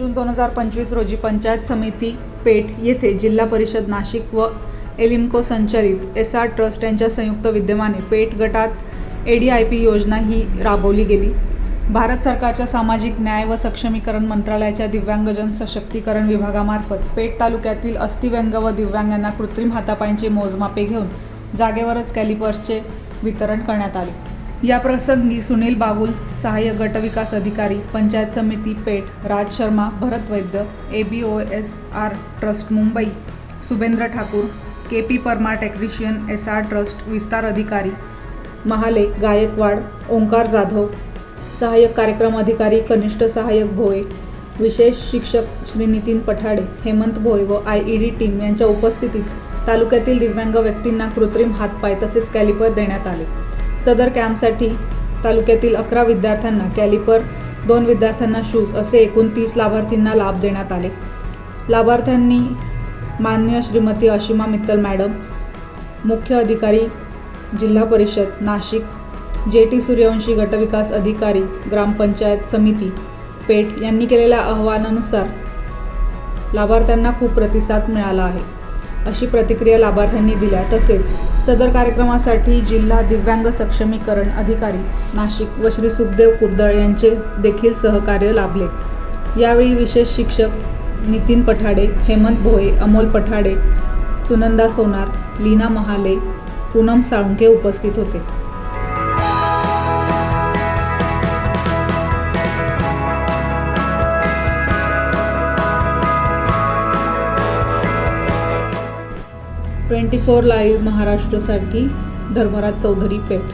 जून दोन हजार पंचवीस रोजी पंचायत समिती पेठ येथे जिल्हा परिषद नाशिक व एलिम्को संचलित एस आर ट्रस्ट यांच्या संयुक्त विद्यमाने पेठ गटात ए डी आय पी योजना ही राबवली गेली. भारत सरकारच्या सामाजिक न्याय व सक्षमीकरण मंत्रालयाच्या दिव्यांगजन सशक्तीकरण विभागामार्फत पेठ तालुक्यातील अस्थिव्यंग व दिव्यांगांना कृत्रिम हातापायांची मोजमापे घेऊन जागेवरच कॅलिपर्सचे वितरण करण्यात आले. या प्रसंगी सुनील बागुल सहाय्यक गटविकास अधिकारी पंचायत समिती Peth Raj Sharma Bharat Vaidya A B O S R trust Mumbai Subhendra Thakur K P Parma technician S R trust विस्तार अधिकारी महाले गायकवाड ओंकार जाधव सहाय्यक कार्यक्रम अधिकारी कनिष्ठ सहाय्यक भोये विशेष शिक्षक श्री नितीन पठाडे हेमंत भोये व आय ई डी टीम यांच्या उपस्थितीत तालुक्यातील दिव्यांग व्यक्तींना कृत्रिम हातपाय तसेच कॅलिपर देण्यात आले. सदर कॅम्पसाठी तालुक्यातील अकरा विद्यार्थ्यांना कॅलिपर दोन विद्यार्थ्यांना शूज असे एकूण तीस लाभार्थींना लाभ देण्यात आले. लाभार्थ्यांनी मान्य श्रीमती अशिमा मित्तल मॅडम मुख्य अधिकारी जिल्हा परिषद नाशिक जे टी सूर्यवंशी गटविकास अधिकारी ग्रामपंचायत समिती पेठ यांनी केलेल्या अहवालानुसार लाभार्थ्यांना खूप प्रतिसाद मिळाला आहे. अशी प्रतिक्रिया लाभार्थ्यांनी दिल्या. तसेच सदर कार्यक्रमासाठी जिल्हा दिव्यांग सक्षमीकरण अधिकारी नाशिक व श्री सुखदेव कुर्दळ यांचे देखील सहकार्य लाभले. यावेळी विशेष शिक्षक नितीन पठाडे हेमंत भोये अमोल पठाडे सुनंदा सोनार लीना महाले पूनम साळुंके उपस्थित होते. ट्वेंटी फोर लाईव्ह महाराष्ट्रसाठी धर्मराज चौधरी पेठ.